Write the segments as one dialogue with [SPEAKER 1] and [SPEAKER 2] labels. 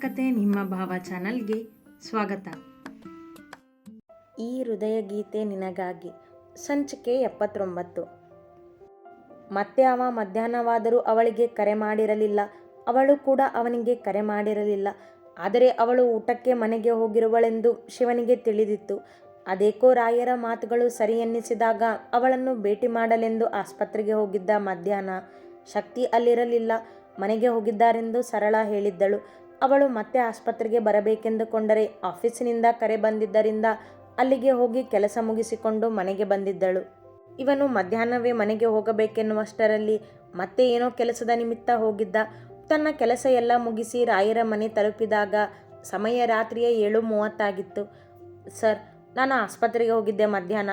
[SPEAKER 1] ಕತೆ ನಿಮ್ಮ ಭಾವ ಚಾನಲ್ಗೆ ಸ್ವಾಗತ.
[SPEAKER 2] ಈ ಹೃದಯ ಗೀತೆ ನಿನಗಾಗಿ ಸಂಚಿಕೆ ಎಪ್ಪತ್ತೊಂಬತ್ತು. ಮತ್ತೆ ಅವ ಮಧ್ಯಾಹ್ನವಾದರೂ ಅವಳಿಗೆ ಕರೆ ಮಾಡಿರಲಿಲ್ಲ. ಅವಳು ಕೂಡ ಅವನಿಗೆ ಕರೆ ಮಾಡಿರಲಿಲ್ಲ. ಆದರೆ ಅವಳು ಊಟಕ್ಕೆ ಮನೆಗೆ ಹೋಗಿರುವಳೆಂದು ಶಿವನಿಗೆ ತಿಳಿದಿತ್ತು. ಅದೇಕೋ ರಾಯರ ಮಾತುಗಳು ಸರಿ ಎನ್ನಿಸಿದಾಗ ಅವಳನ್ನು ಭೇಟಿ ಮಾಡಲೆಂದು ಆಸ್ಪತ್ರೆಗೆ ಹೋಗಿದ್ದ ಮಧ್ಯಾಹ್ನ. ಶಕ್ತಿ ಅಲ್ಲಿರಲಿಲ್ಲ. ಮನೆಗೆ ಹೋಗಿದ್ದಾರೆಂದು ಸರಳ ಹೇಳಿದ್ದಳು. ಅವಳು ಮತ್ತೆ ಆಸ್ಪತ್ರೆಗೆ ಬರಬೇಕೆಂದುಕೊಂಡರೆ ಆಫೀಸಿನಿಂದ ಕರೆ ಬಂದಿದ್ದರಿಂದ ಅಲ್ಲಿಗೆ ಹೋಗಿ ಕೆಲಸ ಮುಗಿಸಿಕೊಂಡು ಮನೆಗೆ ಬಂದಿದ್ದಳು. ಇವನು ಮಧ್ಯಾಹ್ನವೇ ಮನೆಗೆ ಹೋಗಬೇಕೆನ್ನುವಷ್ಟರಲ್ಲಿ ಮತ್ತೆ ಏನೋ ಕೆಲಸದ ನಿಮಿತ್ತ ಹೋಗಿದ್ದ. ತನ್ನ ಕೆಲಸ ಎಲ್ಲ ಮುಗಿಸಿ ರಾಯರ ಮನೆ ತಲುಪಿದಾಗ ಸಮಯ ರಾತ್ರಿಯ ಏಳು ಮೂವತ್ತಾಗಿತ್ತು ಸರ್, ನಾನು ಆಸ್ಪತ್ರೆಗೆ ಹೋಗಿದ್ದೆ ಮಧ್ಯಾಹ್ನ.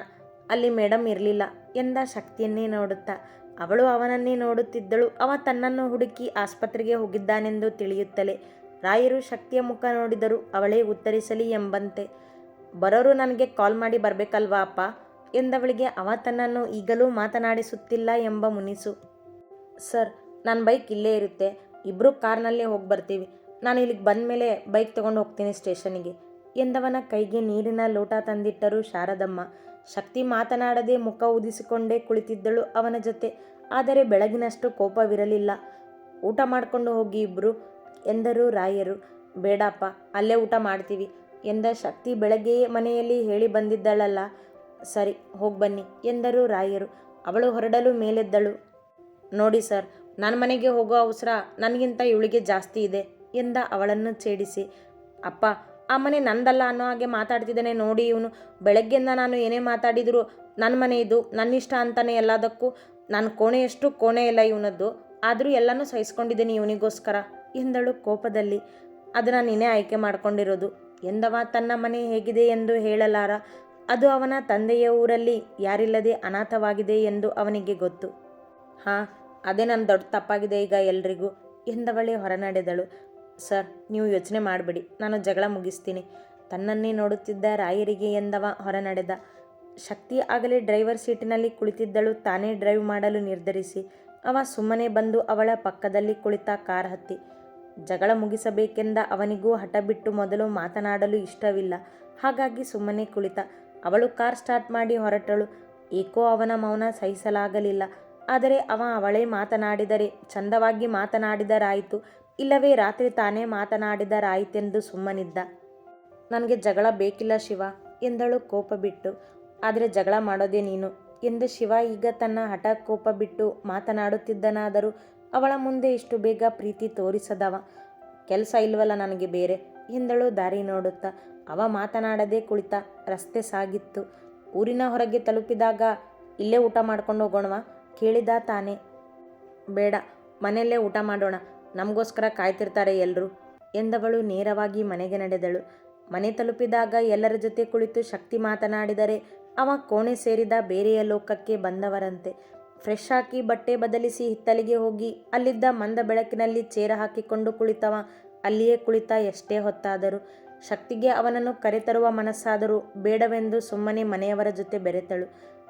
[SPEAKER 2] ಅಲ್ಲಿ ಮೇಡಮ್ ಇರಲಿಲ್ಲ. ಎಂದ ಶಕ್ತಿಯನ್ನೇ ನೋಡುತ್ತಾ. ಅವಳು ಅವನನ್ನೇ ನೋಡುತ್ತಿದ್ದಳು. ಅವ ತನ್ನನ್ನು ಹುಡುಕಿ ಆಸ್ಪತ್ರೆಗೆ ಹೋಗಿದ್ದಾನೆಂದು ತಿಳಿಯುತ್ತಲೇ ರಾಯರು ಶಕ್ತಿಯ ಮುಖ ನೋಡಿದರು ಅವಳೇ ಉತ್ತರಿಸಲಿ ಎಂಬಂತೆ, ಬರೋರು ನನಗೆ ಕಾಲ್ ಮಾಡಿ ಬರಬೇಕಲ್ವಾ ಅಪ್ಪ? ಎಂದವಳಿಗೆ ಅವ ತನ್ನನ್ನು ಈಗಲೂ ಮಾತನಾಡಿಸುತ್ತಿಲ್ಲ ಎಂಬ ಮುನಿಸು. ಸರ್ ನನ್ನ ಬೈಕ್ ಇಲ್ಲೇ ಇರುತ್ತೆ ಇಬ್ಬರು ಕಾರ್ನಲ್ಲಿ ಹೋಗಿ ಬರ್ತೀವಿ, ನಾನು ಇಲ್ಲಿಗೆ ಬಂದ ಮೇಲೆ ಬೈಕ್ ತಗೊಂಡು ಹೋಗ್ತೀನಿ ಸ್ಟೇಷನಿಗೆ ಎಂದವನ ಕೈಗೆ ನೀರಿನ ಲೋಟ ತಂದಿಟ್ಟರು ಶಾರದಮ್ಮ. ಶಕ್ತಿ ಮಾತನಾಡದೆ ಮುಖ ಊದಿಸಿಕೊಂಡೇ ಕುಳಿತಿದ್ದಳು ಅವನ ಜೊತೆ, ಆದರೆ ಬೆಳಗಿನಷ್ಟು ಕೋಪವಿರಲಿಲ್ಲ. ಊಟ ಮಾಡಿಕೊಂಡು ಹೋಗಿ ಇಬ್ಬರು ಎಂದರು ರಾಯರು, ಬೇಡಪ್ಪ, ಅಲ್ಲೇ ಊಟ ಮಾಡ್ತೀವಿ ಎಂದ ಶಕ್ತಿ ಬೆಳಗ್ಗೆಯೇ ಮನೆಯಲ್ಲಿ ಹೇಳಿ ಬಂದಿದ್ದಳಲ್ಲ. ಸರಿ, ಹೋಗಿ ಬನ್ನಿ ಎಂದರು ರಾಯರು. ಅವಳು ಹೊರಡಲು ಮೇಲೆದ್ದಳು. ನೋಡಿ ಸರ್ ನನ್ನ ಮನೆಗೆ ಹೋಗೋ ಅವಸರ ನನಗಿಂತ ಇವಳಿಗೆ ಜಾಸ್ತಿ ಇದೆ ಎಂದ ಅವಳನ್ನು ಛೇಡಿಸಿ. ಅಪ್ಪ, ಆ ಮನೆ ನಂದಲ್ಲ ಅನ್ನೋ ಹಾಗೆ ಮಾತಾಡ್ತಿದ್ದಾನೆ ನೋಡಿ ಇವನು. ಬೆಳಗ್ಗೆಯಿಂದ ನಾನು ಏನೇ ಮಾತಾಡಿದರೂ ನನ್ನ ಮನೆ ಇದು ನನ್ನಿಷ್ಟ ಅಂತಾನೆ ಎಲ್ಲದಕ್ಕೂ. ನನ್ನ ಕೋಣೆಯಷ್ಟು ಕೋಣೆ ಇಲ್ಲ ಇವನದ್ದು. ಆದರೂ ಎಲ್ಲನೂ ಸಹಿಸ್ಕೊಂಡಿದ್ದೀನಿ ಇವನಿಗೋಸ್ಕರ. ಎಂದಳು ಕೋಪದಲ್ಲಿ. ಅದನ್ನು ನೀನೇ ಆಯ್ಕೆ ಮಾಡಿಕೊಂಡಿರೋದು. ಎಂದವ ತನ್ನ ಮನೆ ಹೇಗಿದೆ ಎಂದು ಹೇಳಲಾರ. ಅದು ಅವನ ತಂದೆಯ ಊರಲ್ಲಿ ಯಾರಿಲ್ಲದೆ ಅನಾಥವಾಗಿದೆ ಎಂದು ಅವನಿಗೆ ಗೊತ್ತು. ಹಾಂ, ಅದೇ ನನ್ನ ದೊಡ್ಡ ತಪ್ಪಾಗಿದೆ ಈಗ ಎಲ್ರಿಗೂ, ಎಂದವಳೆ ಹೊರನಡೆದಳು. ಸರ್, ನೀವು ಯೋಚನೆ ಮಾಡಬೇಡಿ. ನಾನು ಜಗಳ ಮುಗಿಸ್ತೀನಿ. ತನ್ನನ್ನೇ ನೋಡುತ್ತಿದ್ದ ರಾಯರಿಗೆ ಎಂದವ ಹೊರನಡೆದ. ಶಕ್ತಿ ಆಗಲೇ ಡ್ರೈವರ್ ಸೀಟಿನಲ್ಲಿ ಕುಳಿತಿದ್ದಳು ತಾನೇ ಡ್ರೈವ್ ಮಾಡಲು ನಿರ್ಧರಿಸಿ. ಅವ ಸುಮ್ಮನೆ ಬಂದು ಅವಳ ಪಕ್ಕದಲ್ಲಿ ಕುಳಿತ ಕಾರ್ ಹತ್ತಿ. ಜಗಳ ಮುಗಿಸಬೇಕೆಂದ ಅವನಿಗೂ ಹಠ ಬಿಟ್ಟು ಮೊದಲು ಮಾತನಾಡಲು ಇಷ್ಟವಿಲ್ಲ. ಹಾಗಾಗಿ ಸುಮ್ಮನೆ ಕುಳಿತ. ಅವಳು ಕಾರ್ ಸ್ಟಾರ್ಟ್ ಮಾಡಿ ಹೊರಟಳು. ಏಕೋ ಅವನ ಮೌನ ಸಹಿಸಲಾಗಲಿಲ್ಲ. ಆದರೆ ಅವ ಅವಳೇ ಮಾತನಾಡಿದರೆ ಚಂದವಾಗಿ ಮಾತನಾಡಿದರಾಯಿತು. ಇಲ್ಲವೇ ರಾತ್ರಿ ತಾನೇ ಮಾತನಾಡಿದರಾಯಿತೆಂದು ಸುಮ್ಮನಿದ್ದ. ನನಗೆ ಜಗಳ ಬೇಕಿಲ್ಲ ಶಿವ ಎಂದಳು ಕೋಪ ಬಿಟ್ಟು. ಆದರೆ ಜಗಳ ಮಾಡೋದೇ ನೀನು ಎಂದು ಶಿವ ಈಗ ತನ್ನ ಹಠ ಕೋಪ ಬಿಟ್ಟು ಮಾತನಾಡುತ್ತಿದ್ದನಾದರೂ ಅವಳ ಮುಂದೆ ಇಷ್ಟು ಬೇಗ ಪ್ರೀತಿ ತೋರಿಸದವ. ಕೆಲಸ ಇಲ್ವಲ್ಲ ನನಗೆ ಬೇರೆ? ಎಂದಳು ದಾರಿ ನೋಡುತ್ತಾ. ಅವ ಮಾತನಾಡದೆ ಕುಳಿತ ರಸ್ತೆ ಸಾಗಿತ್ತು. ಊರಿನ ಹೊರಗೆ ತಲುಪಿದಾಗ ಇಲ್ಲೇ ಊಟ ಮಾಡ್ಕೊಂಡು ಹೋಗೋಣವಾ? ಕೇಳಿದ ತಾನೆ. ಬೇಡ, ಮನೆಯಲ್ಲೇ ಊಟ ಮಾಡೋಣ. ನಮಗೋಸ್ಕರ ಕಾಯ್ತಿರ್ತಾರೆ ಎಲ್ಲರೂ ಎಂದವಳು ನೇರವಾಗಿ ಮನೆಗೆ ನಡೆದಳು. ಮನೆ ತಲುಪಿದಾಗ ಎಲ್ಲರ ಜೊತೆ ಕುಳಿತು ಶಕ್ತಿ ಮಾತನಾಡಿದರೆ ಅವ ಕೋಣೆ ಸೇರಿದ ಬೇರೆಯ ಲೋಕಕ್ಕೆ ಬಂದವರಂತೆ. ಫ್ರೆಶ್ ಹಾಕಿ ಬಟ್ಟೆ ಬದಲಿಸಿ ಹಿತ್ತಲಿಗೆ ಹೋಗಿ ಅಲ್ಲಿದ್ದ ಮಂದ ಬೆಳಕಿನಲ್ಲಿ ಚೇರ ಹಾಕಿಕೊಂಡು ಕುಳಿತವ. ಅಲ್ಲಿಯೇ ಕುಳಿತ ಎಷ್ಟೇ ಹೊತ್ತಾದರೂ. ಶಕ್ತಿಗೆ ಅವನನ್ನು ಕರೆತರುವ ಮನಸ್ಸಾದರೂ ಬೇಡವೆಂದು ಸುಮ್ಮನೆ ಮನೆಯವರ ಜೊತೆ ಬೆರೆತಳು.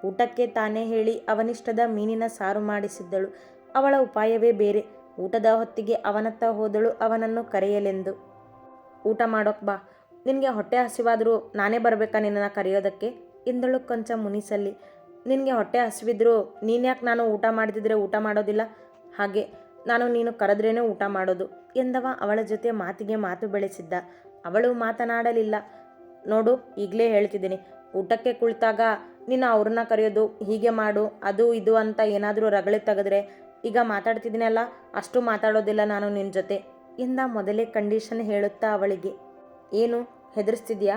[SPEAKER 2] ಊಟಕ್ಕೆ ತಾನೇ ಹೇಳಿ ಅವನಿಷ್ಟದ ಮೀನಿನ ಸಾರು ಮಾಡಿಸಿದ್ದಳು. ಅವಳ ಉಪಾಯವೇ ಬೇರೆ. ಊಟದ ಹೊತ್ತಿಗೆ ಅವನತ್ತ ಹೋದಳು ಅವನನ್ನು ಕರೆಯಲೆಂದು. ಊಟ ಮಾಡೋಕ್ ಬಾ. ನಿನಗೆ ಹೊಟ್ಟೆ ಹಸಿವಾದರೂ ನಾನೇ ಬರಬೇಕಾ ನಿನ್ನನ್ನು ಕರೆಯೋದಕ್ಕೆ? ಎಂದಳು ಕೊಂಚ ಮುನಿಸಲ್ಲಿ. ನಿನಗೆ ಹೊಟ್ಟೆ ಹಸಿವಿದ್ರು ನೀನ್ಯಾಕೆ ನಾನು ಊಟ ಮಾಡ್ತಿದ್ರೆ ಊಟ ಮಾಡೋದಿಲ್ಲ? ಹಾಗೆ, ನಾನು ನೀನು ಕರೆದ್ರೇನೆ ಊಟ ಮಾಡೋದು ಎಂದವ ಅವಳ ಜೊತೆ ಮಾತಿಗೆ ಮಾತು ಬೆಳೆಸಿದ್ದ. ಅವಳು ಮಾತನಾಡಲಿಲ್ಲ. ನೋಡು, ಈಗಲೇ ಹೇಳ್ತಿದ್ದೀನಿ. ಊಟಕ್ಕೆ ಕುಳಿತಾಗ ನೀನು ಅವ್ರನ್ನ ಕರೆಯೋದು, ಹೀಗೆ ಮಾಡು, ಅದು ಇದು ಅಂತ ಏನಾದರೂ ರಗಳೆ ತೆಗೆದ್ರೆ, ಈಗ ಮಾತಾಡ್ತಿದ್ದೀನಲ್ಲ, ಅಷ್ಟು ಮಾತಾಡೋದಿಲ್ಲ ನಾನು ನಿನ್ನ ಜೊತೆ ಎಂದ ಮೊದಲೇ ಕಂಡೀಷನ್ ಹೇಳುತ್ತಾ ಅವಳಿಗೆ. ಏನು, ಹೆದರ್ಸ್ತಿದ್ಯಾ?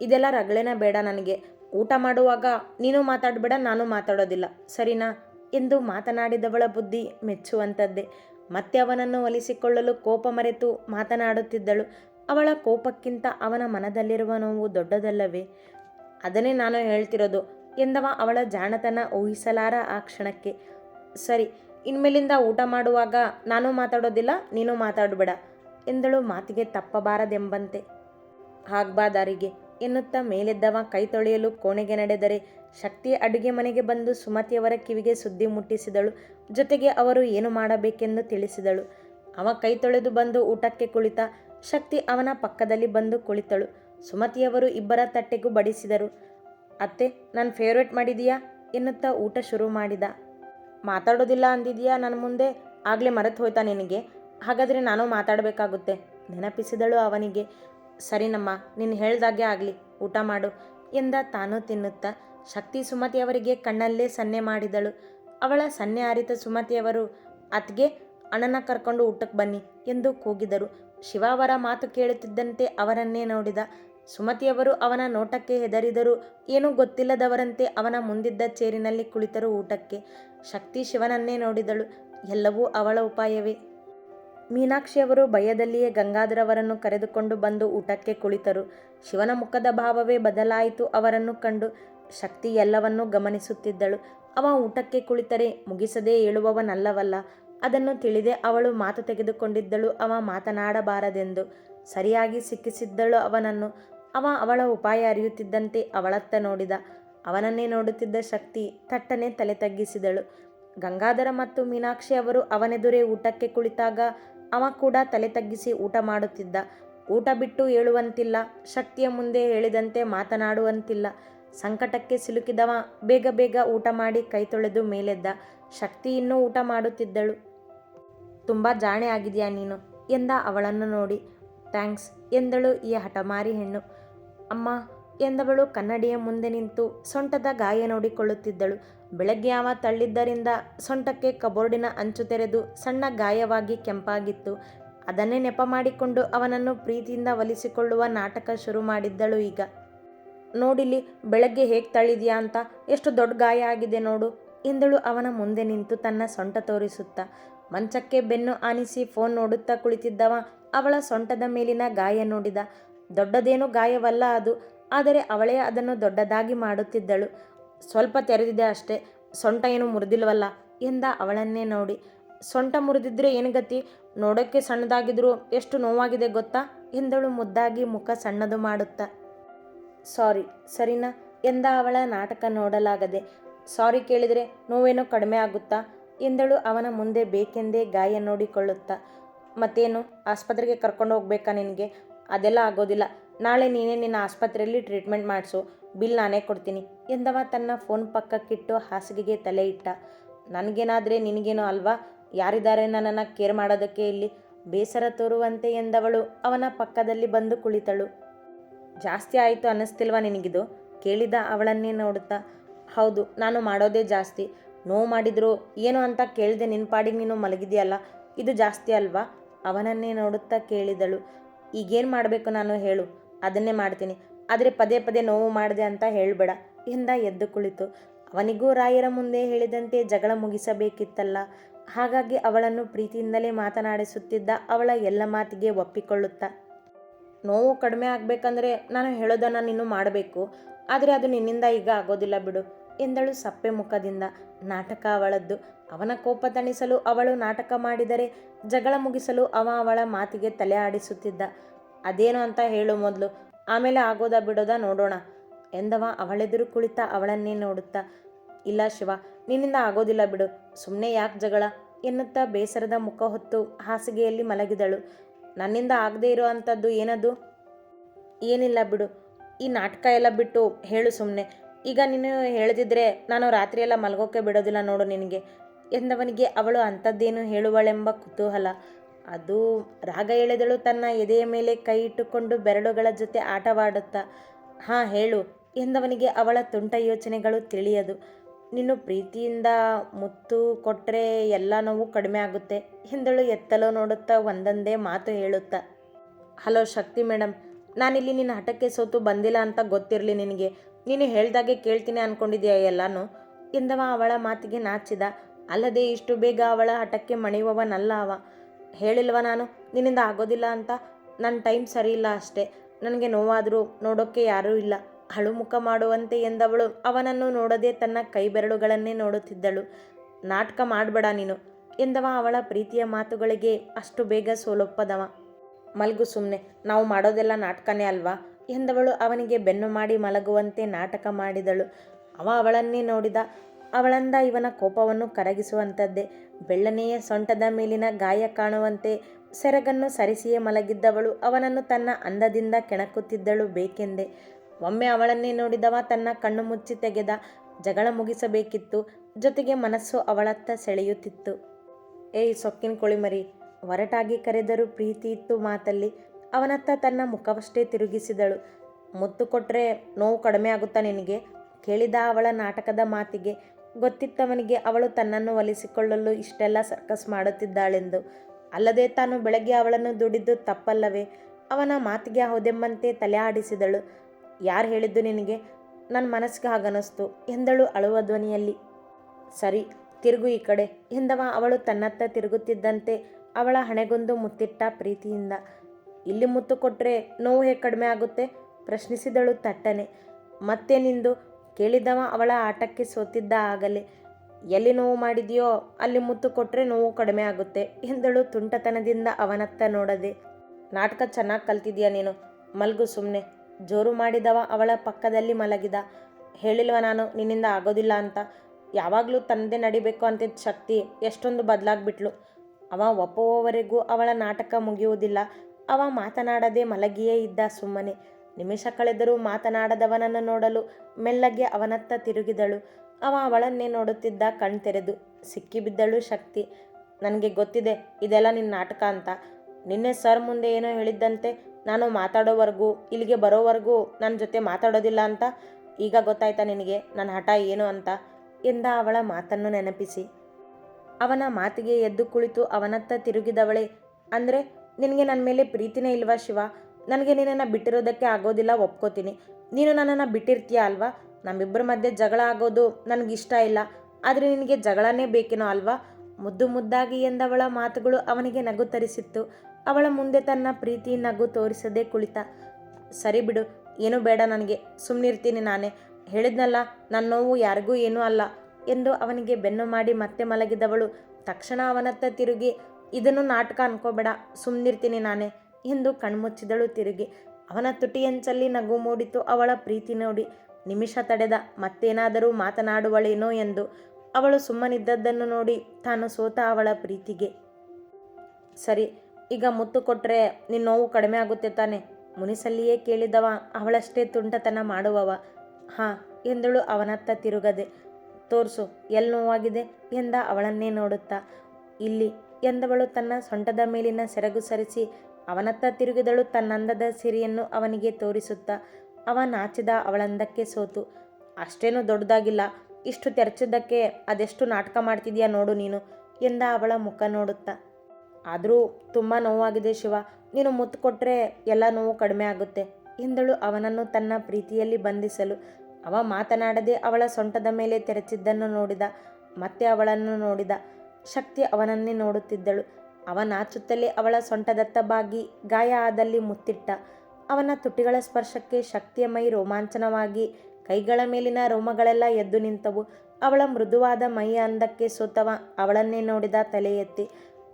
[SPEAKER 2] ಇದೆಲ್ಲ ರಗಳೆನ ಬೇಡ ನನಗೆ. ಊಟ ಮಾಡುವಾಗ, ನೀನು ಮಾತಾಡಬೇಡ, ನಾನು ಮಾತಾಡೋದಿಲ್ಲ. ಸರಿನಾ? ಎಂದು ಮಾತನಾಡಿದವಳ ಬುದ್ಧಿ ಮೆಚ್ಚುವಂಥದ್ದೇ ಮತ್ತೆ ಅವನನ್ನು ಒಲಿಸಿಕೊಳ್ಳಲು ಕೋಪ ಮರೆತು ಮಾತನಾಡುತ್ತಿದ್ದಳು. ಅವಳ ಕೋಪಕ್ಕಿಂತ ಅವನ ಮನದಲ್ಲಿರುವ ನೋವು ದೊಡ್ಡದಲ್ಲವೇ? ಅದನ್ನೇ ನಾನು ಹೇಳ್ತಿರೋದು, ಎಂದವ ಅವಳ ಜಾಣತನ ಊಹಿಸಲಾರ ಆ ಕ್ಷಣಕ್ಕೆ. ಸರಿ, ಇನ್ಮೇಲಿಂದ ಊಟ ಮಾಡುವಾಗ, ನಾನು ಮಾತಾಡೋದಿಲ್ಲ, ನೀನು ಮಾತಾಡಬೇಡ, ಎಂದಳು ಮಾತಿಗೆ ತಪ್ಪಬಾರದೆಂಬಂತೆ. ಹಾಗ್ಬಾ ದಾರಿಗೆ. ಎನ್ನುತ್ತಾ ಮೇಲೆದ್ದವ ಕೈ ತೊಳೆಯಲು ಕೋಣೆಗೆ ನಡೆದರೆ ಶಕ್ತಿ ಅಡುಗೆ ಮನೆಗೆ ಬಂದು ಸುಮತಿಯವರ ಕಿವಿಗೆ ಸುದ್ದಿ ಮುಟ್ಟಿಸಿದಳು. ಜೊತೆಗೆ ಅವರು ಏನು ಮಾಡಬೇಕೆಂದು ತಿಳಿಸಿದಳು. ಅವ ಕೈ ತೊಳೆದು ಬಂದು ಊಟಕ್ಕೆ ಕುಳಿತ ಶಕ್ತಿ ಅವನ ಪಕ್ಕದಲ್ಲಿ ಬಂದು ಕುಳಿತಳು. ಸುಮತಿಯವರು ಇಬ್ಬರ ತಟ್ಟೆಗೂ ಬಡಿಸಿದರು. ಅತ್ತೆ, ನಾನು ಫೇವ್ರೇಟ್ ಮಾಡಿದೀಯಾ? ಎನ್ನುತ್ತಾ ಊಟ ಶುರು ಮಾಡಿದ. ಮಾತಾಡೋದಿಲ್ಲ ಅಂದಿದೀಯಾ ನನ್ನ ಮುಂದೆ? ಆಗಲೇ ಮರೆತು ಹೋಯ್ತಾ ನಿನಗೆ? ಹಾಗಾದರೆ ನಾನು ಮಾತಾಡಬೇಕಾಗುತ್ತೆ, ನೆನಪಿಸಿದಳು ಅವನಿಗೆ. ಸರಿನಮ್ಮ, ನೀನು ಹೇಳ್ದಾಗೆ ಆಗಲಿ, ಊಟ ಮಾಡು ಎಂದ ತಾನು ತಿನ್ನುತ್ತಾ. ಶಕ್ತಿ ಸುಮತಿಯವರಿಗೆ ಕಣ್ಣಲ್ಲೇ ಸನ್ನೆ ಮಾಡಿದಳು. ಅವಳ ಸನ್ನೆ ಆರಿತ ಸುಮತಿಯವರು ಅತ್ಗೆ ಅಣ್ಣನ ಕರ್ಕೊಂಡು ಊಟಕ್ಕೆ ಬನ್ನಿ ಎಂದು ಕೂಗಿದರು. ಶಿವ ಅವರ ಮಾತು ಕೇಳುತ್ತಿದ್ದಂತೆ ಅವರನ್ನೇ ನೋಡಿದ. ಸುಮತಿಯವರು ಅವನ ನೋಟಕ್ಕೆ ಹೆದರಿದರು ಏನೂ ಗೊತ್ತಿಲ್ಲದವರಂತೆ ಅವನ ಮುಂದಿದ್ದ ಚೇರಿನಲ್ಲಿ ಕುಳಿತರು ಊಟಕ್ಕೆ. ಶಕ್ತಿ ಶಿವನನ್ನೇ ನೋಡಿದಳು. ಎಲ್ಲವೂ ಅವಳ ಉಪಾಯವೇ. ಮೀನಾಕ್ಷಿಯವರು ಭಯದಲ್ಲಿಯೇ ಗಂಗಾಧರವರನ್ನು ಕರೆದುಕೊಂಡು ಬಂದು ಊಟಕ್ಕೆ ಕುಳಿತರು. ಶಿವನ ಮುಖದ ಭಾವವೇ ಬದಲಾಯಿತು ಅವರನ್ನು ಕಂಡು. ಶಕ್ತಿ ಎಲ್ಲವನ್ನೂ ಗಮನಿಸುತ್ತಿದ್ದಳು. ಅವ ಊಟಕ್ಕೆ ಕುಳಿತರೆ ಮುಗಿಸದೇ ಏಳುವವನಲ್ಲವಲ್ಲ. ಅದನ್ನು ತಿಳಿದೇ ಅವಳು ಮಾತು ತೆಗೆದುಕೊಂಡಿದ್ದಳು. ಅವ ಮಾತನಾಡಬಾರದೆಂದು. ಸರಿಯಾಗಿ ಸಿಕ್ಕಿಸಿದ್ದಳು ಅವನನ್ನು. ಅವ ಅವಳ ಉಪಾಯ ಅರಿಯುತ್ತಿದ್ದಂತೆ ಅವಳತ್ತ ನೋಡಿದ. ಅವನನ್ನೇ ನೋಡುತ್ತಿದ್ದ ಶಕ್ತಿ ತಟ್ಟನೆ ತಲೆ ತಗ್ಗಿಸಿದಳು ಗಂಗಾಧರ ಮತ್ತು ಮೀನಾಕ್ಷಿ ಅವರು ಅವನೆದುರೇ ಊಟಕ್ಕೆ ಕುಳಿತಾಗ ಅವ ಕೂಡ ತಲೆ ತಗ್ಗಿಸಿ ಊಟ ಮಾಡುತ್ತಿದ್ದ. ಊಟ ಬಿಟ್ಟು ಹೇಳುವಂತಿಲ್ಲ ಶಕ್ತಿಯ ಮುಂದೆ ಹೇಳಿದಂತೆ ಮಾತನಾಡುವಂತಿಲ್ಲ. ಸಂಕಟಕ್ಕೆ ಸಿಲುಕಿದವ, ಬೇಗ ಬೇಗ ಊಟ ಮಾಡಿ ಕೈ ತೊಳೆದು ಮೇಲೆದ್ದ. ಶಕ್ತಿ ಇನ್ನೂ ಊಟ ಮಾಡುತ್ತಿದ್ದಳು. ತುಂಬ ಜಾಣೆ ಆಗಿದೆಯಾ ನೀನು? ಎಂದ ಅವಳನ್ನು ನೋಡಿ. ಥ್ಯಾಂಕ್ಸ್, ಎಂದಳು ಈ ಹಠಮಾರಿ ಹೆಣ್ಣು. ಅಮ್ಮ, ಎಂದವಳು ಕನ್ನಡಿಯ ಮುಂದೆ ನಿಂತು ಸೊಂಟದ ಗಾಯ ನೋಡಿಕೊಳ್ಳುತ್ತಿದ್ದಳು. ಬೆಳಗ್ಗೆ ಯಾವ ತಳ್ಳಿದ್ದರಿಂದ ಸೊಂಟಕ್ಕೆ ಕಬೋರ್ಡಿನ ಅಂಚು ತೆರೆದು ಸಣ್ಣ ಗಾಯವಾಗಿ ಕೆಂಪಾಗಿತ್ತು. ಅದನ್ನೇ ನೆಪ ಮಾಡಿಕೊಂಡು ಅವನನ್ನು ಪ್ರೀತಿಯಿಂದ ಒಲಿಸಿಕೊಳ್ಳುವ ನಾಟಕ ಶುರು ಮಾಡಿದ್ದಳು ಈಗ. ನೋಡಿಲಿ, ಬೆಳಗ್ಗೆ ಹೇಗೆ ತಳ್ಳಿದ್ಯಾ ಅಂತ, ಎಷ್ಟು ದೊಡ್ಡ ಗಾಯ ಆಗಿದೆ ನೋಡು ಎಂದಳು ಅವನ ಮುಂದೆ ನಿಂತು ತನ್ನ ಸೊಂಟ ತೋರಿಸುತ್ತಾ. ಮಂಚಕ್ಕೆ ಬೆನ್ನು ಆನಿಸಿ ಫೋನ್ ನೋಡುತ್ತಾ ಕುಳಿತಿದ್ದವ, ಅವಳ ಸೊಂಟದ ಮೇಲಿನ ಗಾಯ ನೋಡಿದ. ದೊಡ್ಡದೇನು ಗಾಯವಲ್ಲ ಅದು, ಆದರೆ ಅವಳೇ ಅದನ್ನು ದೊಡ್ಡದಾಗಿ ಮಾಡುತ್ತಿದ್ದಳು. ಸ್ವಲ್ಪ ತೆರೆದಿದೆ ಅಷ್ಟೇ. ಸೊಂಟ ಏನು ಮುರಿದಿಲ್ವಲ್ಲ? ಎಂದ ಅವಳನ್ನೇ ನೋಡಿ. ಸೊಂಟ ಮುರಿದಿದ್ರೆ ಏನು ಗತಿ? ನೋಡೋಕ್ಕೆ ಸಣ್ಣದಾಗಿದ್ರು ಎಷ್ಟು ನೋವಾಗಿದೆ ಗೊತ್ತಾ? ಎಂದಳು ಮುದ್ದಾಗಿ ಮುಖ ಸಣ್ಣದು ಮಾಡುತ್ತಾ. ಸಾರಿ, ಸರಿನಾ? ಎಂದ ಅವಳ ನಾಟಕ ನೋಡಲಾಗದೆ. ಸಾರಿ ಕೇಳಿದರೆ ನೋವೇನೋ ಕಡಿಮೆ ಆಗುತ್ತಾ? ಎಂದಳು ಅವನ ಮುಂದೆ ಬೇಕೆಂದೇ ಗಾಯ ನೋಡಿಕೊಳ್ಳುತ್ತಾ. ಮತ್ತೇನು? ಆಸ್ಪತ್ರೆಗೆ ಕರ್ಕೊಂಡು ಹೋಗ್ಬೇಕಾ ನಿನಗೆ? ಅದೆಲ್ಲ ಆಗೋದಿಲ್ಲ. ನಾಳೆ ನೀನೇ ನಿನ್ನ ಆಸ್ಪತ್ರೆಯಲ್ಲಿ ಟ್ರೀಟ್ಮೆಂಟ್ ಮಾಡಿಸು. ಬಿಲ್ ನಾನೇ ಕೊಡ್ತೀನಿ ಎಂದವ ತನ್ನ ಫೋನ್ ಪಕ್ಕಕ್ಕಿಟ್ಟು ಹಾಸಿಗೆಗೆ ತಲೆ ಇಟ್ಟ. ನನಗೇನಾದರೆ ನಿನಗೇನೋ ಅಲ್ವಾ? ಯಾರಿದ್ದಾರೆ ನನ್ನನ್ನು ಕೇರ್ ಮಾಡೋದಕ್ಕೆ ಇಲ್ಲಿ? ಬೇಸರ ತೋರುವಂತೆ ಎಂದವಳು. ಅವನ ಪಕ್ಕದಲ್ಲಿ ಬಂದು ಕುಳಿತಳು. ಜಾಸ್ತಿ ಆಯಿತು ಅನ್ನಿಸ್ತಿಲ್ವ ನಿನಗಿದು? ಕೇಳಿದ ಅವಳನ್ನೇ ನೋಡುತ್ತಾ. ಹೌದು, ನಾನು ಮಾಡೋದೇ ಜಾಸ್ತಿ. ನೋವು ಮಾಡಿದ್ರು ಏನು ಅಂತ ಕೇಳಿದೆ ನಿನ್ನ ಪಾಡಿಗೆ ನೀನು ಮಲಗಿದೆಯಲ್ಲ? ಇದು ಜಾಸ್ತಿ ಅಲ್ವಾ? ಅವನನ್ನೇ ನೋಡುತ್ತಾ ಕೇಳಿದಳು. ಈಗೇನು ಮಾಡಬೇಕು ನಾನು ಹೇಳು. ಅದನ್ನೇ ಮಾಡ್ತೀನಿ. ಆದರೆ ಪದೇ ಪದೇ ನೋವು ಮಾಡಿದೆ ಅಂತ ಹೇಳಬೇಡ. ಎಂದ ಎದ್ದು ಕುಳಿತು. ಅವನಿಗೂ ರಾಯರ ಮುಂದೆ ಹೇಳಿದಂತೆ ಜಗಳ ಮುಗಿಸಬೇಕಿತ್ತಲ್ಲ. ಹಾಗಾಗಿ ಅವಳನ್ನು ಪ್ರೀತಿಯಿಂದಲೇ ಮಾತನಾಡಿಸುತ್ತಿದ್ದ ಅವಳ ಎಲ್ಲ ಮಾತಿಗೆ ಒಪ್ಪಿಕೊಳ್ಳುತ್ತಾ, ನೋವು ಕಡಿಮೆ ಆಗಬೇಕಂದ್ರೆ ನಾನು ಹೇಳೋದನ್ನು ನೀನು ಮಾಡಬೇಕು. ಆದರೆ ಅದು ನಿನ್ನಿಂದ ಈಗ ಆಗೋದಿಲ್ಲ ಬಿಡು, ಎಂದಳು ಸಪ್ಪೆ ಮುಖದಿಂದ. ನಾಟಕ ಅವಳದ್ದು. ಅವನ ಕೋಪ ತಣಿಸಲು ಅವಳು ನಾಟಕ ಮಾಡಿದರೆ ಜಗಳ ಮುಗಿಸಲು ಅವ ಅವಳ ಮಾತಿಗೆ ತಲೆ ಆಡಿಸುತ್ತಿದ್ದ. ಅದೇನು ಅಂತ ಹೇಳು ಮೊದಲು. ಆಮೇಲೆ ಆಗೋದಾ ಬಿಡೋದ ನೋಡೋಣ. ಎಂದವ, ಅವಳೆದುರು ಕುಳಿತ ಅವಳನ್ನೇ ನೋಡುತ್ತಾ, ಇಲ್ಲ ಶಿವ, ನಿನ್ನಿಂದ ಆಗೋದಿಲ್ಲ ಬಿಡು ಸುಮ್ಮನೆ ಯಾಕೆ ಜಗಳ? ಎನ್ನುತ್ತಾ ಬೇಸರದ ಮುಖ ಹೊತ್ತು ಹಾಸಿಗೆಯಲ್ಲಿ ಮಲಗಿದಳು. ನನ್ನಿಂದ ಆಗದೇ ಇರೋ ಅಂಥದ್ದು ಏನದು? ಏನಿಲ್ಲ ಬಿಡು, ಈ ನಾಟಕ ಎಲ್ಲ ಬಿಟ್ಟು ಹೇಳು ಸುಮ್ಮನೆ ಈಗ ನೀನು ಹೇಳದಿದ್ರೆ ನಾನು ರಾತ್ರಿಯೆಲ್ಲ ಮಲಗೋಕೆ ಬಿಡೋದಿಲ್ಲ ನೋಡು ನಿನಗೆ, ಎಂದವನಿಗೆ ಅವಳು ಅಂಥದ್ದೇನು ಹೇಳುವಳೆಂಬ ಕುತೂಹಲ. ಅದು ರಾಗ ಎಳೆದಳು ತನ್ನ ಎದೆಯ ಮೇಲೆ ಕೈ ಇಟ್ಟುಕೊಂಡು ಬೆರಳುಗಳ ಜೊತೆ ಆಟವಾಡುತ್ತಾ, ಹಾಂ, ಹೇಳು ಎಂದವನಿಗೆ ಅವಳ ತುಂಟ ಯೋಚನೆಗಳು ತಿಳಿಯದು. ನೀನು ಪ್ರೀತಿಯಿಂದ ಮುತ್ತು ಕೊಟ್ಟರೆ ಎಲ್ಲ ನೋವು ಕಡಿಮೆ ಆಗುತ್ತೆ ಎಂದಳು ಎತ್ತಲು ನೋಡುತ್ತಾ ಒಂದೊಂದೇ ಮಾತು ಹೇಳುತ್ತಾ, ಹಲೋ ಶಕ್ತಿ ಮೇಡಮ್ ನಾನಿಲ್ಲಿ ನಿನ್ನ ಹಠಕ್ಕೆ ಸೋತು ಬಂದಿಲ್ಲ ಅಂತ ಗೊತ್ತಿರಲಿ ನಿನಗೆ. ನೀನು ಹೇಳ್ದಾಗೆ ಕೇಳ್ತೀನಿ ಅಂದ್ಕೊಂಡಿದ್ಯಾ ಎಲ್ಲಾನು? ಎಂದವ ಅವಳ ಮಾತಿಗೆ ನಾಚಿದ. ಅಲ್ಲದೆ ಇಷ್ಟು ಬೇಗ ಅವಳ ಹಠಕ್ಕೆ ಮಣಿಯುವವನಲ್ಲ ಅವ. ಹೇಳಿಲ್ವ ನಾನು? ನಿನ್ನಿಂದ ಆಗೋದಿಲ್ಲ ಅಂತ? ನನ್ನ ಟೈಮ್ ಸರಿ ಇಲ್ಲ ಅಷ್ಟೇ. ನನಗೆ ನೋವಾದರೂ ನೋಡೋಕ್ಕೆ ಯಾರೂ ಇಲ್ಲ. ಅಳುಮುಖ ಮಾಡುವಂತೆ ಎಂದವಳು, ಅವನನ್ನು ನೋಡದೆ ತನ್ನ ಕೈ ಬೆರಳುಗಳನ್ನೇ ನೋಡುತ್ತಿದ್ದಳು. ನಾಟಕ ಮಾಡಬೇಡ ನೀನು, ಎಂದವ ಅವಳ ಪ್ರೀತಿಯ ಮಾತುಗಳಿಗೆ ಅಷ್ಟು ಬೇಗ ಸೋಲೊಪ್ಪದವ. ಮಲಗು ಸುಮ್ಮನೆ ನಾವು ಮಾಡೋದೆಲ್ಲ ನಾಟಕನೇ ಅಲ್ವಾ? ಎಂದವಳು ಅವನಿಗೆ ಬೆನ್ನು ಮಾಡಿ ಮಲಗುವಂತೆ ನಾಟಕ ಮಾಡಿದಳು. ಅವ ಅವಳನ್ನೇ ನೋಡಿದ ಅವಳಂದ ಇವನ ಕೋಪವನ್ನು ಕರಗಿಸುವಂಥದ್ದೇ. ಬೆಳ್ಳನೆಯ ಸೊಂಟದ ಮೇಲಿನ ಗಾಯ ಕಾಣುವಂತೆ ಸೆರಗನ್ನು ಸರಿಸಿಯೇ ಮಲಗಿದ್ದವಳು ಅವನನ್ನು ತನ್ನ ಅಂದದಿಂದ ಕೆಣಕುತ್ತಿದ್ದಳು ಬೇಕೆಂದೆ. ಒಮ್ಮೆ ಅವಳನ್ನೇ ನೋಡಿದವ ತನ್ನ ಕಣ್ಣು ಮುಚ್ಚಿ ತೆಗೆದ ಜಗಳ ಮುಗಿಸಬೇಕಿತ್ತು, ಜೊತೆಗೆ ಮನಸ್ಸು ಅವಳತ್ತ ಸೆಳೆಯುತ್ತಿತ್ತು. ಏಯ್ ಸೊಕ್ಕಿನ ಕುಳಿಮರಿ, ಒರಟಾಗಿ ಕರೆದರೂ ಪ್ರೀತಿ ಇತ್ತು ಮಾತಲ್ಲಿ. ಅವನತ್ತ ತನ್ನ ಮುಖವಷ್ಟೇ ತಿರುಗಿಸಿದಳು. ಮುತ್ತು ಕೊಟ್ಟರೆ ನೋವು ಕಡಿಮೆ ಆಗುತ್ತಾ ನಿನಗೆ? ಕೇಳಿದ ಅವಳ ನಾಟಕದ ಮಾತಿಗೆ ಗೊತ್ತಿತ್ತವನಿಗೆ ಅವಳು ತನ್ನನ್ನು ಒಲಿಸಿಕೊಳ್ಳಲು ಇಷ್ಟೆಲ್ಲ ಸರ್ಕಸ್ ಮಾಡುತ್ತಿದ್ದಾಳೆಂದು. ಅಲ್ಲದೆ ತಾನು ಬೆಳಗ್ಗೆ ಅವಳನ್ನು ದುಡಿದು ತಪ್ಪಲ್ಲವೇ? ಅವನ ಮಾತಿಗೆ ಹೌದೆಂಬಂತೆ ತಲೆ ಆಡಿಸಿದಳು. ಯಾರು ಹೇಳಿದ್ದು ನಿನಗೆ? ನನ್ನ ಮನಸ್ಸಿಗೆ ಹಾಗನಿಸ್ತು. ಎಂದಳು ಅಳುವ ಧ್ವನಿಯಲ್ಲಿ. ಸರಿ, ತಿರುಗು ಈ ಕಡೆ. ಎಂದವ ಅವಳು ತನ್ನತ್ತ ತಿರುಗುತ್ತಿದ್ದಂತೆ ಅವಳ ಹಣೆಗೊಂದು ಮುತ್ತಿಟ್ಟ ಪ್ರೀತಿಯಿಂದ. ಇಲ್ಲಿ ಮುತ್ತು ಕೊಟ್ಟರೆ ನೋವು ಹೇಗೆ ಕಡಿಮೆ ಆಗುತ್ತೆ? ಪ್ರಶ್ನಿಸಿದಳು ತಟ್ಟನೆ. ಮತ್ತೆ ನಿಂದು ಕೇಳಿದವ ಅವಳ ಆಟಕ್ಕೆ ಸೋತಿದ್ದ ಆಗಲೇ. ಎಲ್ಲಿ ನೋವು ಮಾಡಿದೆಯೋ ಅಲ್ಲಿ ಮುತ್ತು ಕೊಟ್ಟರೆ ನೋವು ಕಡಿಮೆ ಆಗುತ್ತೆ ಎಂದಳು ತುಂಟತನದಿಂದ ಅವನತ್ತ ನೋಡದೆ. ನಾಟಕ ಚೆನ್ನಾಗಿ ಕಲ್ತಿದ್ಯಾ ನೀನು? ಮಲ್ಗು ಸುಮ್ಮನೆ ಜೋರು ಮಾಡಿದವ ಅವಳ ಪಕ್ಕದಲ್ಲಿ ಮಲಗಿದ. ಹೇಳಿಲ್ವ ನಾನು, ನಿನ್ನಿಂದ ಆಗೋದಿಲ್ಲ ಅಂತ. ಯಾವಾಗಲೂ ತನ್ನದೇ ನಡಿಬೇಕು ಅಂತಿದ್ದ ಶಕ್ತಿ ಎಷ್ಟೊಂದು ಬದಲಾಗ್ಬಿಟ್ಲು. ಅವ ಒಪ್ಪುವವರೆಗೂ ಅವಳ ನಾಟಕ ಮುಗಿಯುವುದಿಲ್ಲ. ಅವ ಮಾತನಾಡದೆ ಮಲಗಿಯೇ ಇದ್ದ ಸುಮ್ಮನೆ. ನಿಮಿಷ ಕಳೆದರೂ ಮಾತನಾಡದವನನ್ನು ನೋಡಲು ಮೆಲ್ಲಗೆ ಅವನತ್ತ ತಿರುಗಿದಳು. ಅವ ಅವಳನ್ನೇ ನೋಡುತ್ತಿದ್ದ ಕಣ್ತೆರೆದು ಸಿಕ್ಕಿಬಿದ್ದಳು ಶಕ್ತಿ. ನನಗೆ ಗೊತ್ತಿದೆ, ಇದೆಲ್ಲ ನಿನ್ನ ನಾಟಕ ಅಂತ. ನಿನ್ನೆ ಸರ್ ಮುಂದೆ ಏನೋ ಹೇಳಿದ್ದಂತೆ, ನಾನು ಮಾತಾಡೋವರೆಗೂ, ಇಲ್ಲಿಗೆ ಬರೋವರೆಗೂ ನನ್ನ ಜೊತೆ ಮಾತಾಡೋದಿಲ್ಲ ಅಂತ. ಈಗ ಗೊತ್ತಾಯ್ತಾ ನಿನಗೆ, ನನ್ನ ಹಠ ಏನು ಅಂತ? ಎಂದ ಅವಳ ಮಾತನ್ನು ನೆನಪಿಸಿ. ಅವನ ಮಾತಿಗೆ ಎದ್ದು ಕುಳಿತು ಅವನತ್ತ ತಿರುಗಿದವಳೆ, ಅಂದರೆ ನಿನಗೆ ನನ್ನ ಮೇಲೆ ಪ್ರೀತಿನೇ ಇಲ್ವಾ ಶಿವ? ನನಗೆ ನಿನ್ನನ್ನು ಬಿಟ್ಟಿರೋದಕ್ಕೆ ಆಗೋದಿಲ್ಲ, ಒಪ್ಕೋತೀನಿ. ನೀನು ನನ್ನನ್ನು ಬಿಟ್ಟಿರ್ತೀಯ ಅಲ್ವಾ? ನಮ್ಮಿಬ್ಬರ ಮಧ್ಯೆ ಜಗಳ ಆಗೋದು ನನಗಿಷ್ಟ ಇಲ್ಲ. ಆದರೆ ನಿನಗೆ ಜಗಳನೇ ಬೇಕೇನೋ ಅಲ್ವಾ? ಮುದ್ದು ಮುದ್ದಾಗಿ ಎಂದವಳ ಮಾತುಗಳು ಅವನಿಗೆ ನಗು ತರಿಸಿತ್ತು. ಅವಳ ಮುಂದೆ ತನ್ನ ಪ್ರೀತಿ ನಗು ತೋರಿಸದೆ ಕುಳಿತ. ಸರಿ ಬಿಡು, ಏನೂ ಬೇಡ ನನಗೆ ಸುಮ್ಮನಿರ್ತೀನಿ ನಾನೇ. ಹೇಳಿದ್ನಲ್ಲ, ನನ್ನ ನೋವು ಯಾರಿಗೂ ಏನೂ ಅಲ್ಲ ಎಂದು ಅವನಿಗೆ ಬೆನ್ನು ಮಾಡಿ ಮತ್ತೆ ಮಲಗಿದವಳು. ತಕ್ಷಣ ಅವನತ್ತ ತಿರುಗಿ, ಇದನ್ನು ನಾಟಕ ಅನ್ಕೋಬೇಡ ಸುಮ್ಮನಿರ್ತೀನಿ ನಾನೇ. ಎಂದು ಕಣ್ಮುಚ್ಚಿದಳು ತಿರುಗಿ. ಅವನ ತುಟಿಯಂಚಲ್ಲಿ ನಗು ಮೂಡಿತು, ಅವಳ ಪ್ರೀತಿ ನೋಡಿ. ನಿಮಿಷ ತಡೆದ, ಮತ್ತೇನಾದರೂ ಮಾತನಾಡುವಳೇನೋ ಎಂದು. ಅವಳು ಸುಮ್ಮನಿದ್ದದ್ದನ್ನು ನೋಡಿ ತಾನು ಸೋತ ಅವಳ ಪ್ರೀತಿಗೆ. ಸರಿ, ಈಗ ಮುತ್ತು ಕೊಟ್ಟರೆ ನಿನ್ನ ನೋವು ಕಡಿಮೆ ಆಗುತ್ತೆ ತಾನೆ. ಮುನಿಸಲ್ಲಿಯೇ ಕೇಳಿದವ, ಅವಳಷ್ಟೇ ತುಂಟತನ ಮಾಡುವವ. ಹಾ, ಎಂದಳು ಅವನತ್ತ ತಿರುಗದೆ. ತೋರಿಸು ಎಲ್ಲಿ ನೋವಾಗಿದೆ ಎಂದ ಅವಳನ್ನೇ ನೋಡುತ್ತಾ. ಇಲ್ಲಿ, ಎಂದವಳು ತನ್ನ ಸೊಂಟದ ಮೇಲಿನ ಸೆರಗು ಸರಿಸಿ ಅವನತ್ತ ತಿರುಗಿದಳು ತನ್ನಂದದ ಸಿರಿಯನ್ನು ಅವನಿಗೆ ತೋರಿಸುತ್ತಾ. ಅವ ನಾಚಿದ ಅವಳಂದಕ್ಕೆ ಸೋತು. ಅಷ್ಟೇನು ದೊಡ್ಡದಾಗಿಲ್ಲ. ಇಷ್ಟು ತೆರಚಿದ್ದಕ್ಕೆ ಅದೆಷ್ಟು ನಾಟಕ ಮಾಡ್ತಿದ್ಯಾ ನೋಡು ನೀನು ಎಂದ ಅವಳ ಮುಖ ನೋಡುತ್ತಾ. ಆದರೂ ತುಂಬ ನೋವಾಗಿದೆ ಶಿವ. ನೀನು ಮುತ್ತು ಕೊಟ್ಟರೆ ಎಲ್ಲ ನೋವು ಕಡಿಮೆ ಆಗುತ್ತೆ ಎಂದಳು ಅವನನ್ನು ತನ್ನ ಪ್ರೀತಿಯಲ್ಲಿ ಬಂಧಿಸಲು. ಅವ ಮಾತನಾಡದೆ ಅವಳ ಸೊಂಟದ ಮೇಲೆ ತೆರೆಚಿದ್ದನ್ನು ನೋಡಿದ. ಮತ್ತೆ ಅವಳನ್ನು ನೋಡಿದ. ಶಕ್ತಿ ಅವನನ್ನೇ ನೋಡುತ್ತಿದ್ದಳು. ಅವ ನಾಚುತ್ತಲೇ ಅವಳ ಸೊಂಟದತ್ತ ಬಾಗಿ ಗಾಯ ಆದಲ್ಲಿ ಮುತ್ತಿಟ್ಟ. ಅವನ ತುಟಿಗಳ ಸ್ಪರ್ಶಕ್ಕೆ ಶಕ್ತಿಯ ಮೈ ರೋಮಾಂಚನವಾಗಿ ಕೈಗಳ ಮೇಲಿನ ರೋಮಗಳೆಲ್ಲ ಎದ್ದು ನಿಂತವು. ಅವಳ ಮೃದುವಾದ ಮೈಯ ಅಂದಕ್ಕೆ ಸೋತವ ಅವಳನ್ನೇ ನೋಡಿದ ತಲೆ ಎತ್ತಿ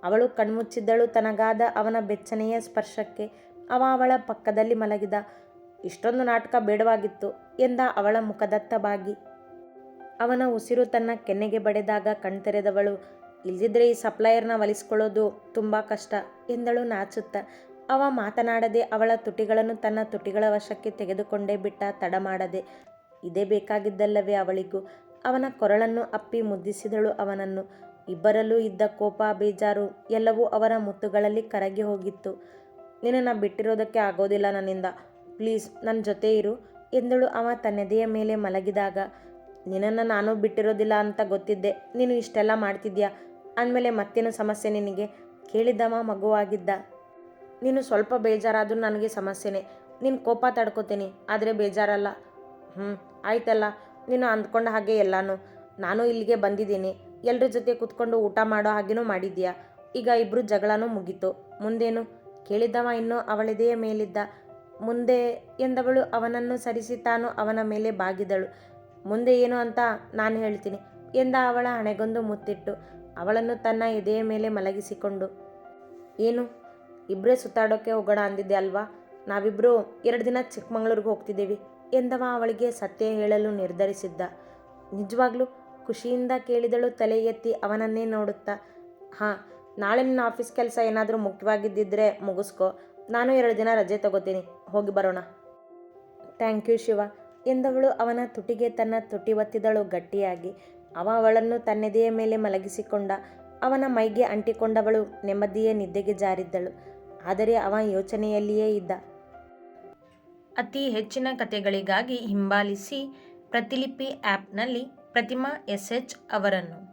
[SPEAKER 2] ಅವಳು ಕಣ್ಮುಚ್ಚಿದ್ದಳು ತನಗಾದ ಅವನ ಬೆಚ್ಚನೆಯ ಸ್ಪರ್ಶಕ್ಕೆ. ಅವ ಅವಳ ಪಕ್ಕದಲ್ಲಿ ಮಲಗಿದ. ಇಷ್ಟೊಂದು ನಾಟಕ ಬೇಡವಾಗಿತ್ತು ಎಂದ ಅವಳ ಮುಖದತ್ತ ಬಾಗಿ ಅವನ ಉಸಿರು ತನ್ನ ಕೆನ್ನೆಗೆ ಬಡಿದಾಗ ಕಣ್ತೆರೆದವಳು ಇಲ್ದಿದ್ರೆ ಈ ಸಪ್ಲೈಯರ್ನ ಒಲಿಸ್ಕೊಳ್ಳೋದು ತುಂಬ ಕಷ್ಟ ಎಂದಳು ನಾಚುತ್ತ. ಅವ ಮಾತನಾಡದೆ ಅವಳ ತುಟಿಗಳನ್ನು ತನ್ನ ತುಟಿಗಳ ವಶಕ್ಕೆ ತೆಗೆದುಕೊಂಡೇ ಬಿಟ್ಟ ತಡ ಮಾಡದೆ. ಇದೇ ಬೇಕಾಗಿದ್ದಲ್ಲವೇ ಅವಳಿಗೂ. ಅವನ ಕೊರಳನ್ನು ಅಪ್ಪಿ ಮುದ್ದಿಸಿದಳು ಅವನನ್ನು. ಇಬ್ಬರಲ್ಲೂ ಇದ್ದ ಕೋಪ, ಬೇಜಾರು ಎಲ್ಲವೂ ಅವರ ಮುತ್ತುಗಳಲ್ಲಿ ಕರಗಿ ಹೋಗಿತ್ತು. ನಿನ್ನನ್ನು ಬಿಟ್ಟಿರೋದಕ್ಕೆ ಆಗೋದಿಲ್ಲ ನನ್ನಿಂದ. ಪ್ಲೀಸ್ ನನ್ನ ಜೊತೆ ಇರು ಎಂದಳು ಅವ ತನ್ನೆದೆಯ ಮೇಲೆ ಮಲಗಿದಾಗ. ನಿನ್ನನ್ನು ನಾನು ಬಿಟ್ಟಿರೋದಿಲ್ಲ ಅಂತ ಗೊತ್ತಿದ್ದೆ. ನೀನು ಇಷ್ಟೆಲ್ಲ ಮಾಡ್ತಿದ್ಯಾ? ಅಂದಮೇಲೆ ಮತ್ತೇನು ಸಮಸ್ಯೆ ನಿನಗೆ? ಕೇಳಿದ್ದಮ್ಮ ಮಗುವಾಗಿದ್ದ. ನೀನು ಸ್ವಲ್ಪ ಬೇಜಾರಾದರೂ ನನಗೆ ಸಮಸ್ಯೆನೇ. ನಿನ್ನ ಕೋಪ ತಡ್ಕೋತೀನಿ, ಆದರೆ ಬೇಜಾರಲ್ಲ. ಹ್ಞೂ ಆಯ್ತಲ್ಲ. ನೀನು ಅಂದ್ಕೊಂಡ ಹಾಗೆ ಎಲ್ಲಾನು. ನಾನು ಇಲ್ಲಿಗೆ ಬಂದಿದ್ದೀನಿ. ಎಲ್ಲರ ಜೊತೆ ಕೂತ್ಕೊಂಡು ಊಟ ಮಾಡೋ ಹಾಗೇನೂ ಮಾಡಿದ್ಯಾ? ಈಗ ಇಬ್ಬರು ಜಗಳನೂ ಮುಗೀತು. ಮುಂದೇನು? ಕೇಳಿದ್ದವ ಇನ್ನೂ ಅವಳಿದೆಯ ಮೇಲಿದ್ದ. ಮುಂದೆ ಎಂದವಳು ಅವನನ್ನು ಸರಿಸಿ ತಾನು ಅವನ ಮೇಲೆ ಬಾಗಿದಳು. ಮುಂದೆ ಏನು ಅಂತ ನಾನು ಹೇಳ್ತೀನಿ. ಎಂದ ಅವಳ ಹಣೆಗೊಂದು ಮುತ್ತಿಟ್ಟು. ಅವಳನ್ನು ತನ್ನ ಎದೆಯ ಮೇಲೆ ಮಲಗಿಸಿಕೊಂಡು, ಏನು ಇಬ್ಬರೇ ಸುತ್ತಾಡೋಕ್ಕೆ ಹೋಗೋಣ ಅಂದಿದ್ದೆ ಅಲ್ವಾ? ನಾವಿಬ್ಬರು ಎರಡು ದಿನ ಚಿಕ್ಕಮಂಗ್ಳೂರಿಗೆ ಹೋಗ್ತಿದ್ದೀವಿ, ಎಂದವ ಅವಳಿಗೆ ಸತ್ಯ ಹೇಳಲು ನಿರ್ಧರಿಸಿದ್ದ. ನಿಜವಾಗ್ಲೂ ಖುಷಿಯಿಂದ ಕೇಳಿದಳು ತಲೆ ಎತ್ತಿ ಅವನನ್ನೇ ನೋಡುತ್ತಾ, ಹಾಂ, ನಾಳೆ ನಿನ್ನ ಆಫೀಸ್ ಕೆಲಸ ಏನಾದರೂ ಮುಖ್ಯವಾಗಿದ್ದಿದ್ರೆ ಮುಗಿಸ್ಕೊ, ನಾನು ಎರಡು ದಿನ ರಜೆ ತಗೋತೀನಿ, ಹೋಗಿ ಬರೋಣ. ಥ್ಯಾಂಕ್ ಯು ಶಿವ, ಎಂದವಳು ಅವನ ತುಟಿಗೆ ತನ್ನ ತುಟಿ ಒತ್ತಿದಳು ಗಟ್ಟಿಯಾಗಿ. ಅವ ಅವಳನ್ನು ತನ್ನೆದೆಯ ಮೇಲೆ ಮಲಗಿಸಿಕೊಂಡ, ಅವನ ಮೈಗೆ ಅಂಟಿಕೊಂಡವಳು ನೆಮ್ಮದಿಯ ನಿದ್ದೆಗೆ ಜಾರಿದ್ದಳು, ಆದರೆ ಅವ ಯೋಚನೆಯಲ್ಲಿಯೇ ಇದ್ದ.
[SPEAKER 1] ಅತಿ ಹೆಚ್ಚಿನ ಕಥೆಗಳಿಗಾಗಿ ಹಿಂಬಾಲಿಸಿ ಪ್ರತಿಲಿಪಿ ಆ್ಯಪ್ನಲ್ಲಿ ಪ್ರತಿಮಾ ಎಸ್ ಎಚ್ ಅವರನ್ನು.